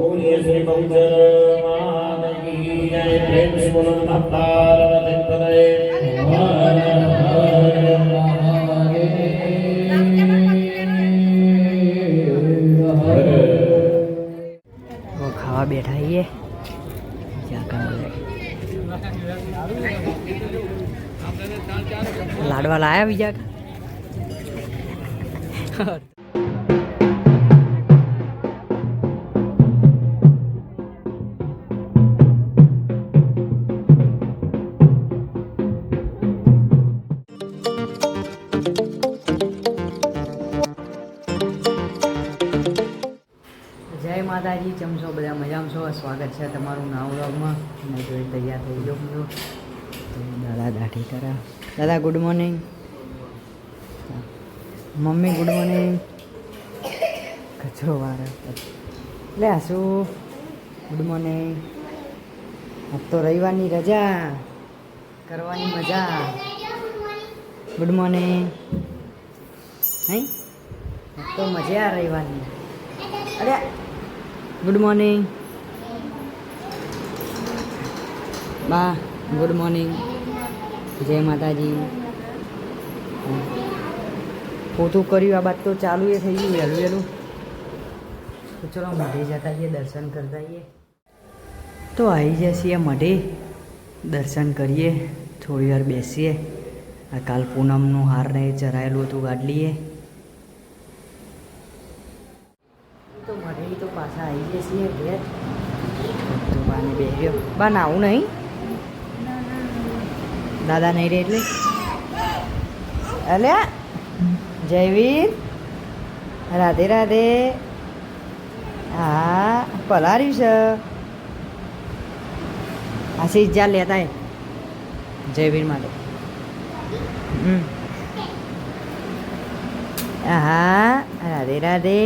ભૂલ્ય શ્રી પંચરમાન કી જય પ્રેમ સ્મરણ મહાપાર્વતી લાડવા લાયા બીજા સ્વાગત છે તમારું નવા વ્લોગમાં. મેં જોઈ તૈયાર થઈ ગયો છું. તો દાદા દાઢી કરા. દાદા good morning mummy good morning કચરો વાળા. એટલે શું? ગુડ મોર્નિંગ આજ તો રવિવારની રજા. કરવાની મજા. ગુડ મોર્નિંગ આજ તો મજા રવિવારની. અરે ગુડ મોર્નિંગ બા ગુડ મોર્નિંગ જય માતાજી. પોતું કર્યું, આ બાદ તો ચાલુ એ થઈ ગયું, વહેલું વહેલું. તો ચલો મઢે જતા જઈએ દર્શન કરતા જઈએ તો આવી જઈએ મઢે, દર્શન કરીએ, થોડી વાર બેસીએ. આ કાલ પૂનમનું હાર ને એ ચરાયેલું હતું ગાડલીએ. તો મઢે તો પાછા આવી છીએ ઘેર. તો બાને બેસ્યો બા નાવું નહીં? દાદા નહીં રે એટલે. અલ્યા જયવીર રાધે રાધે. હા પલાર્યું છે. આ જા લેતા જયવીર માટે. હમ. હા રાધે રાધે.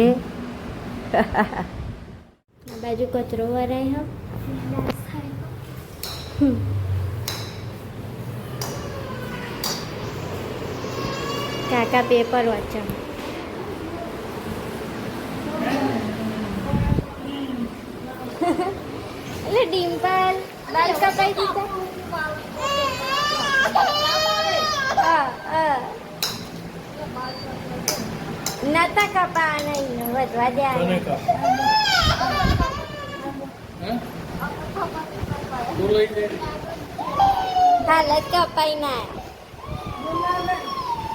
બાજુ કચરો વરાય હો. કાકા પેપર વાંચો એટલે ડિમ્પલ બાલ કપાઈ દીધા. નતા કપા નહીં વધવા દે હાલત કપાઈ ના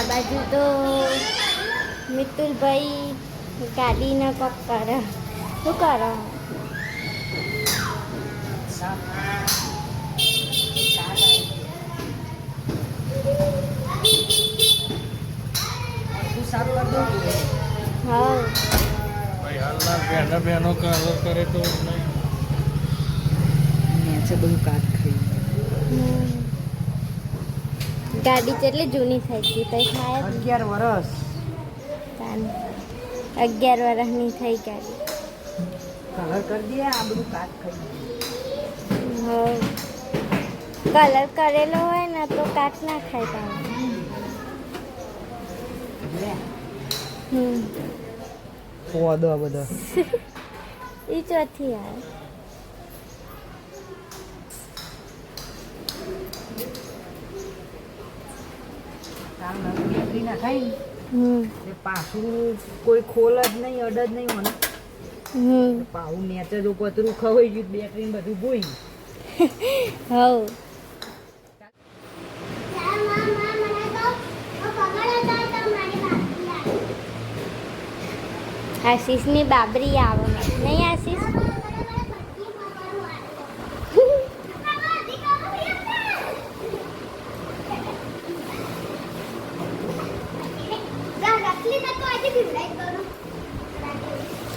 આ બાજુ તો મિતુલભાઈ ગાડીને કોક કરે. શું કરો? હા. બહેનો કલર કરે તો નહીં. બધું કાટ ખાઈ. હમ. ગાડી કેટલી જૂની થઈ ગઈ તઈ થાય અગિયાર વર્ષ અગિયાર વર્ષની થઈ ગાડી. કલર કરી દે આ બધું કાટ ખાઈ કલર કરેલો હોય ને તો કાટ ના ખાય તમે હમ. બધો. એ ચોથી આવે. કામ નવી બેટરી ના ખાઈ હમ. તે પાછું કોઈ ખોલ જ નહીં અડ જ નહીં મને હમ. પાવું નેચે જો પતરું ખવાઈ ગયું બેટરી ને બધું બોઈ હવ. આશીષની બાબરી આવે નહીં આશીષ?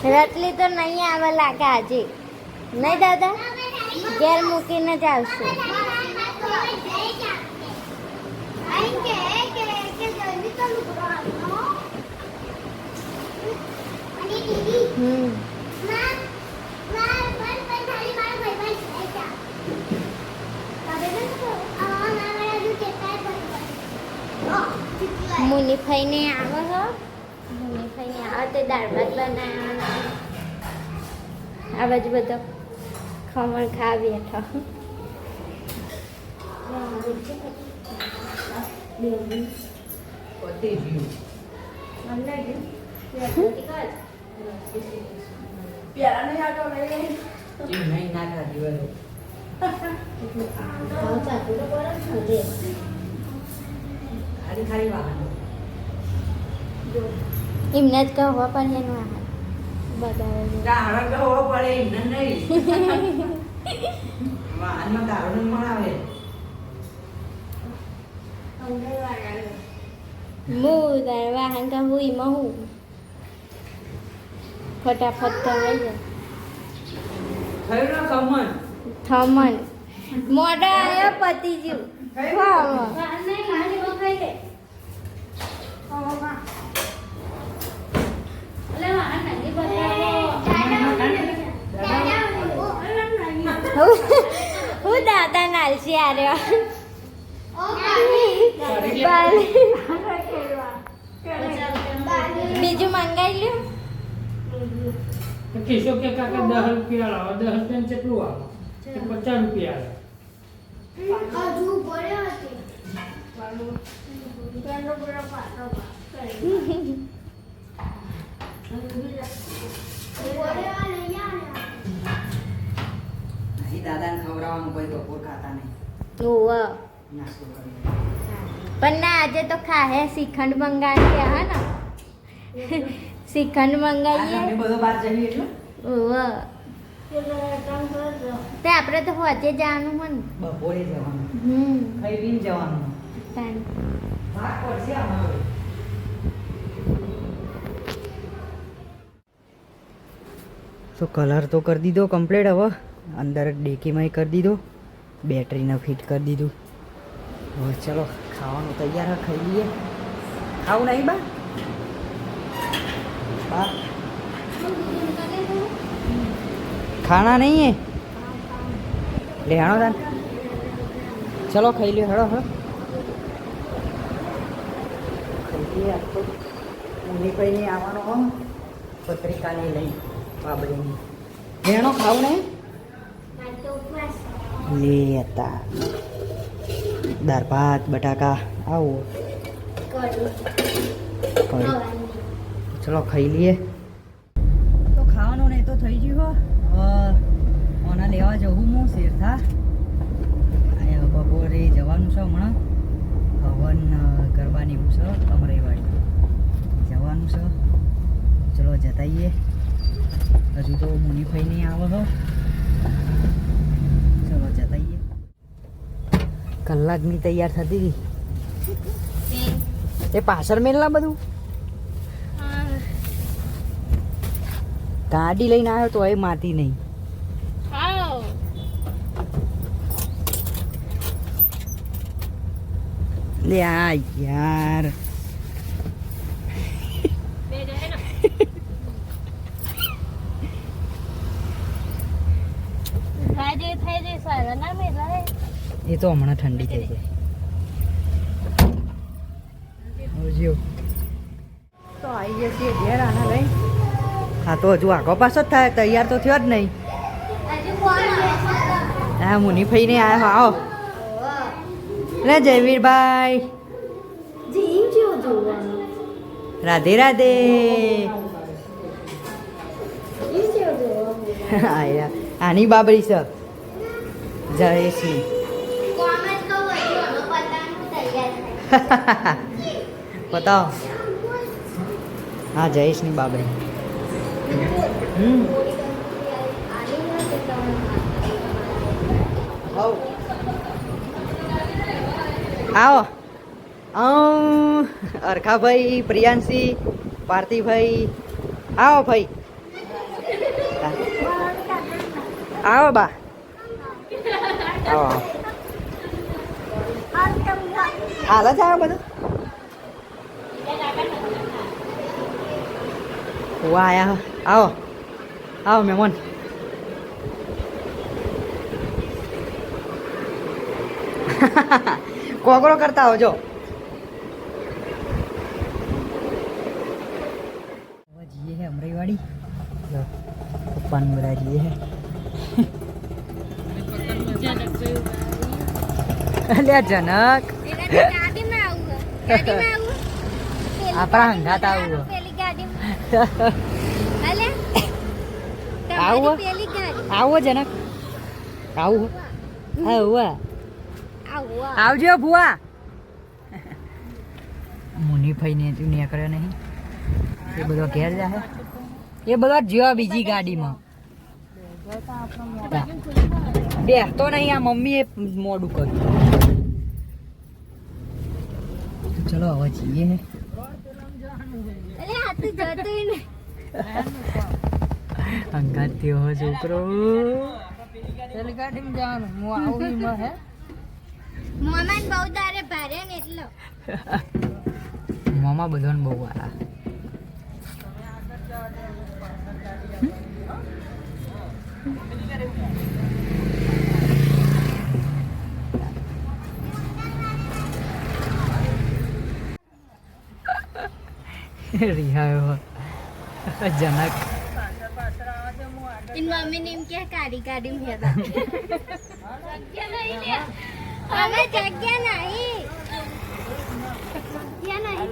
રતલી તો નહીં આવે લાગે આજે. નહીં દાદા? ઘેર મૂકીને જ આવશે. મુનિફાઈને આવો હો. મુનિફાઈને આવો તે દાળ ભાત બનાવવાના. આ બાજુ બધો ખમણ ખા બેઠો. એમને જ કહો પણ એનું આહાર. હું તારે વાહન કા હું એમાં ફટાફટ થઈ જાય થયું ને થમન મોઢા આવ્યો પતી ખાવા. હું દાદા નાલસી આર્યો બીજું મંગાઈ લ્યો. કિશો કે કાકા દસ રૂપિયા લાવો. દસ રૂપિયા કેટલું આવે? પચાસ રૂપિયા આવે? દાદાને ખવડાવવાનું કોઈ બપોર ખાતા નહીં. ઓવા પણ ના આજે તો ખાહે શ્રીખંડ મંગાવીએ હા ને? શ્રીખંડ મંગાવીએ. બધો બહાર જઈએ એટલે? તે આપણે તો હોજે જવાનું હોય ને. બપોરે જવાનું. હમ. ખાઈ પીને જવાનું? ભાગ પડશે અમારે તો કલર તો કરી દીધો કમ્પ્લીટ હવે. અંદર ડેકીમાંય કરી દીધો. બેટરીને ફિટ કરી દીધું. હવે ચલો, ખાવાનું તૈયાર ખાઈ લઈએ. ખાવું નહીં બા? બા? ખાના નહીં હે? લે, હેણો તાન. ચલો, ખાઈ લ્યો હળો હેડો ખાઈ લઈએ તો. મુનિભાઈને આવવાનો પત્રિકાને લઈ બાબરીની હેણો ખાવું ને લે હતા દાળ ભાત બટાકા આવો. ચલો ખાઈ લઈએ. તો ખાવાનું ને તો થઈ ગયું હો. હવે ઓના લેવા જવું હું શેરથા. અહીંયા બપોરે જવાનું છે હમણાં. હવન કરવાની એવું છે અમરેવાડી. જવાનું છે. ચલો જતાઈએ. હજુ તો મુનિભાઈ નહીં આવે તો ચલો જતાઈએ કલાકની તૈયાર થતી હતી. એ પાછળ મેલના બધું? ગાડી લઈને આવ્યો તો એ માતી નહીં. લે આ યાર એ તો હમણાં ઠંડી થઈ જાય આવજો તો આવી જશે ઘેર આના ભાઈ હા તો હજુ આગો પાછો જ થાય તૈયાર તો થયો જ નહીં. હા મુનિભાઈ ને આવ્યો આવો. લે જયવીરભાઈ. રાધે રાધે. આની બાબરી છે. જયેશની. બતાવો. હા જયેશની બાબરી આવો. અરખાભાઈ પ્રિયાંશી પાર્થિભાઈ. આવો ભાઈ. આવો બા. આવો આવો. હાલ જ આવ્યો બધું. વાહ આયા આવો. આવો મહેમાન. કોગળો કરતા આવજો. જઈએ હે અમરાઈવાડી પપ્પાને બધા જઈએ હે. અલ્યા જનક ગાડીમાં આવું ગાડીમાં આવું આપણા હંગાત આવું આવું? આવો. જનક. આવું. આવું આવું. આવજો ભુવા. મુનીભાઈ ને તું નીકળ્યો નહીં. એ બધો ઘેર જાહે. એ બધો જ્યો બીજી ગાડીમાં. બેહતો નહીં આ મમ્મીએ મોડું કર્યું. ચલો હવે જઈએ. હે અંગાત થયો છોકરો. પેલી ગાડીમાં જવાનું. હું આવું એમાં હે. મોમાન બહુ તારે ભારે ને એટલો. મામા બધાને બહુ વાળા રિહાયો જનક ઇન મમ્મી ને એમ કે કાઢી કાઢી મેળા જગ્યા નહીં લે. અમે જગ્યા નહીં. જગ્યા નહીં.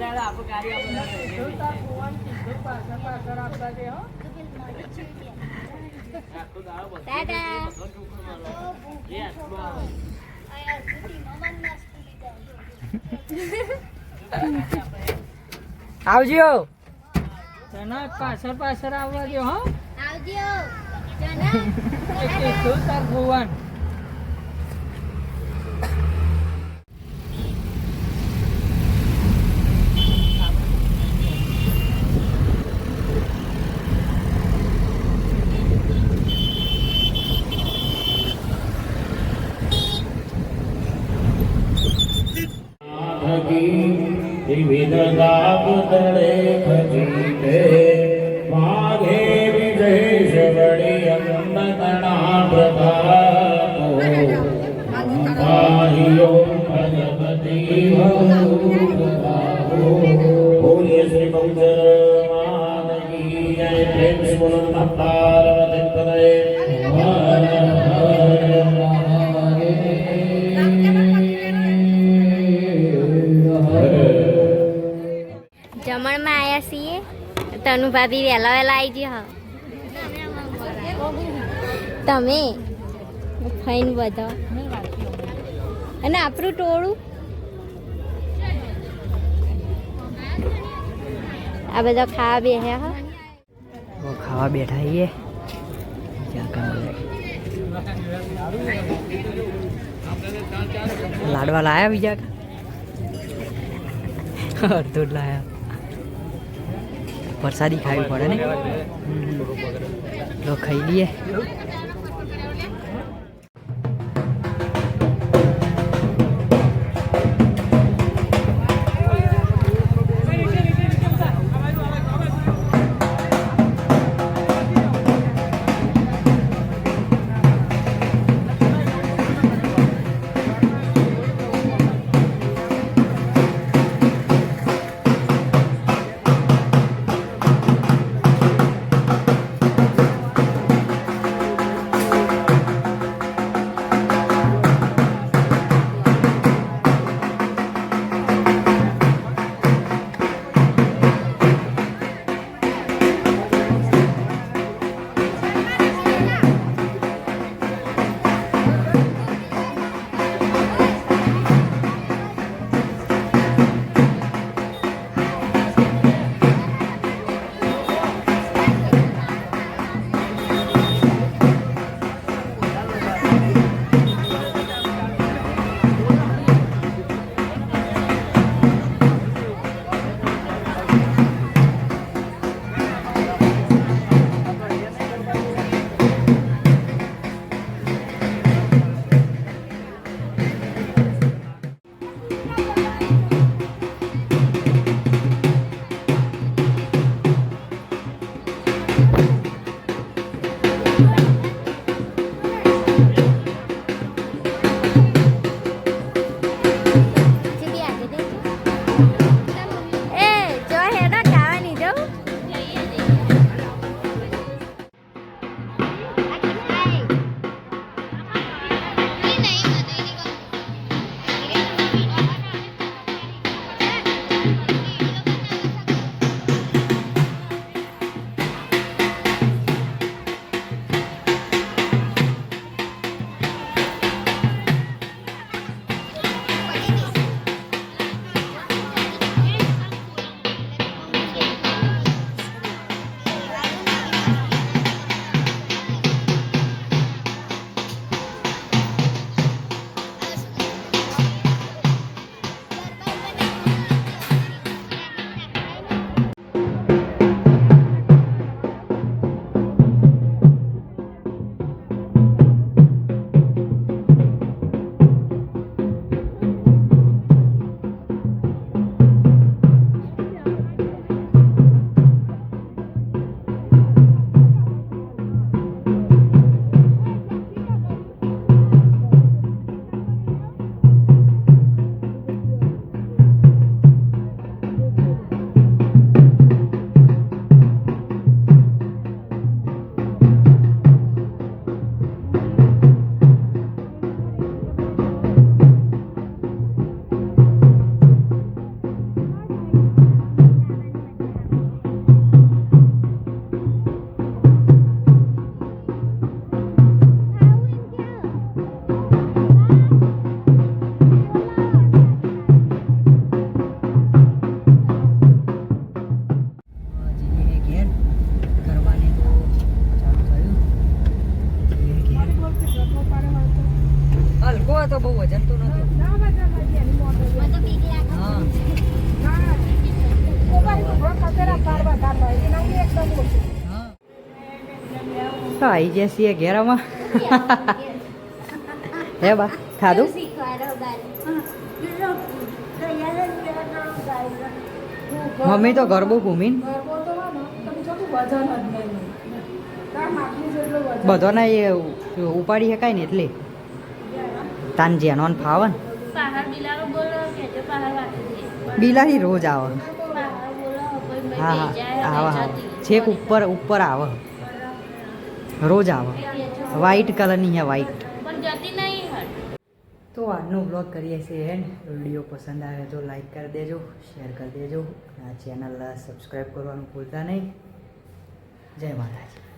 ટાટા. આવજો. તને પાછળ પાછળ આવવા દો હો. આવજો. જના શું તાર ભુવન. વિવિધદાપતળે ખજીતે માઘે વિદેશ અન્ન તણા પ્રતાપો પાહિયો ભગવતિ બોલીએ શ્રી પંચર જય પ્રેમ સુન પાર્વતી જમણમાં આવ્યા છીએ. તનુ ભાભી વેલા વહેલા આવી ગયા. તમે? ફાઈન બધા. અને આપણું ટોળું? આ બધા ખાવા બેહ્યા ખાવા બેઠા છીએ. લાડવા લાયા બીજા? અડધું લાયા. વરસાદી ખાવી પડે ને? તો ખાઈ લઈએ. બહુ વજન તો નથી. તો આવી જાય છીએ ઘેરામાં. હે બા, ખાધું? મમ્મી તો ગરબો ઘૂમીને. બધાને એ ઉપાડી શકાય ને એટલે. તાન જેનો ફાવે ને બિલાડો રોજ આવે. હા હા આવે હા છેક ઉપર ઉપર આવે. રોજ આવે. વ્હાઈટ કલરની હે વ્હાઈટ તો આજનો બ્લોગ કરીએ છીએ એન્ડ વીડિયો પસંદ આવે તો લાઈક કરી દેજો શેર કરી દેજો. આ ચેનલ સબસ્ક્રાઈબ કરવાનું ભૂલતા નહીં. જય માતાજી.